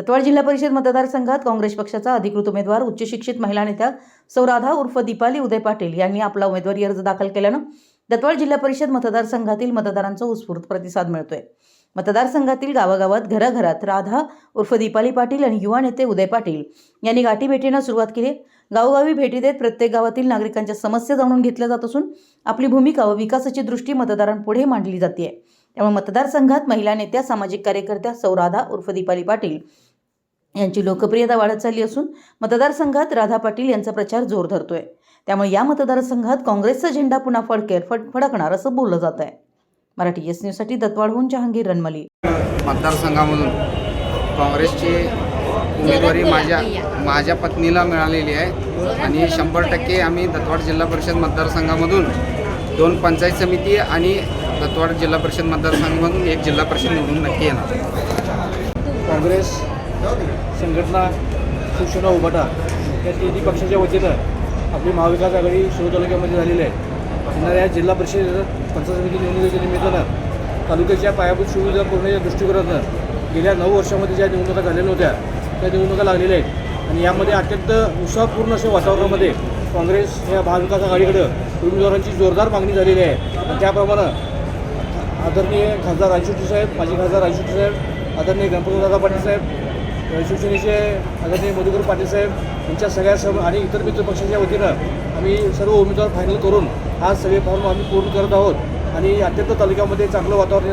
दत्तवाड जिल्हा परिषद मतदारसंघात काँग्रेस पक्षाचा अधिकृत उमेदवार उच्च शिक्षित महिला नेत्या सौराधा उर्फ दीपाली उदय पाटील यांनी आपला उमेदवारी अर्ज दाखल केल्यानं दत्तवाड जिल्हा परिषद मतदारसंघातील मतदारांचा उत्स्फूर्त प्रतिसाद मिळतोय. मतदारसंघातील गावागावात घराघरात राधा उर्फ दीपाली पाटील आणि युवा नेते उदय पाटील यांनी गाठीभेटीनं सुरुवात केली. गावोगावी भेटी देत प्रत्येक गावातील नागरिकांच्या समस्या जाणून घेतल्या जात असून आपली भूमिका व विकासाची दृष्टी मतदारांपुढे मांडली जाते त्यामुळे मतदारसंघात महिला नेत्या सामाजिक कार्यकर्त्या सौराधा उर्फ दीपाली पाटील यांची लोकप्रियता वाढत चालली असून मतदारसंघात राधा पाटील यांचा प्रचार जोर धरतोय. त्यामुळे या मतदारसंघात काँग्रेसचा झेंडा पुन्हा फडकेल फड फडकणार असं बोललं जात आहे मराठी एस न्यूजसाठी दत्तवाडहून जहांगीर रनमली. मतदारसंघामधून काँग्रेसची उमेदवारी माझ्या माझ्या पत्नीला मिळालेली आहे. आणि शंभर टक्के आम्ही दत्तवाड जिल्हा परिषद मतदारसंघामधून दोन पंचायत समिती आणि दत्तवाड जिल्हा परिषद मतदारसंघामधून एक जिल्हा परिषद निवडून नक्की येणार. काँग्रेस संघटना शिवसेना उभाटा या तिन्ही पक्षाच्या वतीनं आपली महाविकास आघाडी शिव तालुक्यामध्ये झालेली आहे. येणाऱ्या जिल्हा परिषद पंचायत समिती निवडणुकीच्या निमित्तानं तालुक्याच्या पायाभूत सुविधा पुरवण्याच्या दृष्टिकोनातनं गेल्या नऊ वर्षामध्ये ज्या निवडणुका झालेल्या होत्या त्या निवडणुका लागलेल्या आहेत. आणि यामध्ये अत्यंत उत्साहपूर्ण अशा वातावरणामध्ये काँग्रेस या महाविकास आघाडीकडं उमेदवारांची जोरदार मागणी झालेली आहे. आणि त्याप्रमाणे आदरणीय खासदार राजशेट्टी साहेब माजी खासदार राजशेट्टी साहेब आदरणीय गणपतीदादा पाटील साहेब शिवसेनेचे आदरणीय मधुकर पाटील साहेब यांच्या सगळ्या सम आणि इतर मित्र पक्षाच्या वतीनं आम्ही सर्व उमेदवार फायनल करून हा सगळे फॉर्म आम्ही पूर्ण करत आहोत. आणि अत्यंत तालुक्यामध्ये चांगलं वातावरण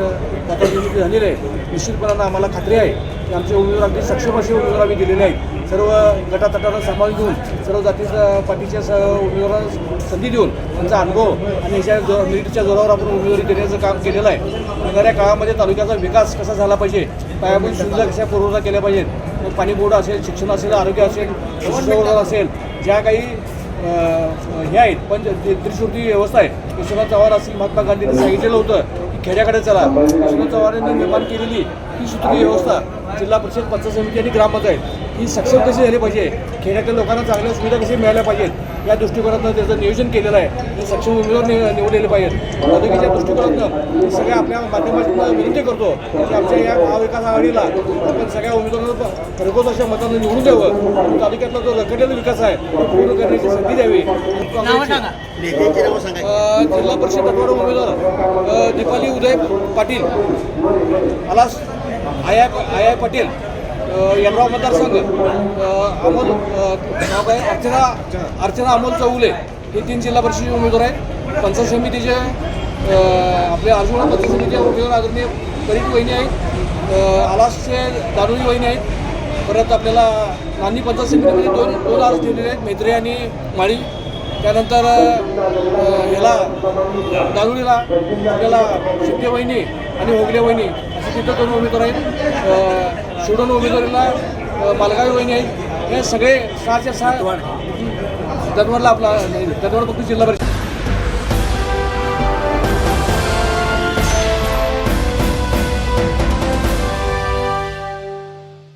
वातावरण झालेलं आहे. निश्चितपणानं आम्हाला खात्री आहे की आमचे उमेदवार अगदी सक्षम असे उमेदवार आम्ही दिलेले आहेत. सर्व गटातटाला सांभाळून घेऊन सर्व जातीच्या पार्टीच्या स उमेदवारांना संधी देऊन त्यांचा अनुभव आणि याच्या जो मिरिटच्या जोरावर आपण उमेदवारी देण्याचं काम केलेलं आहे. येणाऱ्या काळामध्ये तालुक्याचा विकास कसा झाला पाहिजे पायाभूत सुविधा कशा पुरवठा केल्या पाहिजेत पाणी बोर्ड असेल शिक्षण असेल आरोग्य असेल पशुसंवर्धन असेल ज्या काही हे आहेत पण जे त्रिशूर्ती व्यवस्था आहे यशवंत चव्हाण असतील महात्मा गांधींनी सांगितलेलं होतं की खेड्याकडे चला. यशवंत चव्हाणांनी निर्माण केलेली ही सूत्री व्यवस्था जिल्हा परिषद पंचायत समिती आणि ग्रामपंचायत ही सक्षम कशी झाली पाहिजे? खेड्यातल्या लोकांना चांगल्या सुविधा कशी मिळाल्या पाहिजेत? या दृष्टिकोनातनं त्याचं नियोजन केलेलं आहे. हे सक्षम उमेदवार नि- निवडलेले पाहिजेत. तालुक्याच्या दृष्टिकोनातनं मी सगळ्या आपल्या माध्यमातून विनंती करतो की आमच्या या महाविकास आघाडीला आपण सगळ्या उमेदवारांना घरपोच अशा मतांना निवडून द्यावं. तालुक्यातला जो रखडलेला विकास आहे तो पूर्ण करण्याची संधी द्यावी. जिल्हा परिषद तत्वावर उमेदवार दीपाली उदय पाटील. आलास? आय आय आय पटेल यलगाव मतदारसंघ अमोल अ, नाव आहे अर्चना अर्चना अमोल चौले हे तीन जिल्हा परिषद उमेदवार आहेत. पंचायत समितीचे आपले अर्जुना पंचायत समितीचे उमेदवार आदरणीय करीत वहिनी आहेत. आलासचे दारुणी वहिनी आहेत. परत आपल्याला नांदी पंचायत समितीमध्ये दोन दोन अर्ज ठेवलेले आहेत. मैत्री आणि माळी. त्यानंतर ह्याला दारुडीला आपल्याला शिंदे वहिनी आणि होगले वहिनी असे तिथं दोन उमेदवार आहेत. शिवडोन उमेदवारीला मालगावी वहिनी आहेत. हे सगळे सहाच्या सहा दनवरला आपला दनवर फक्त जिल्हा परिषद.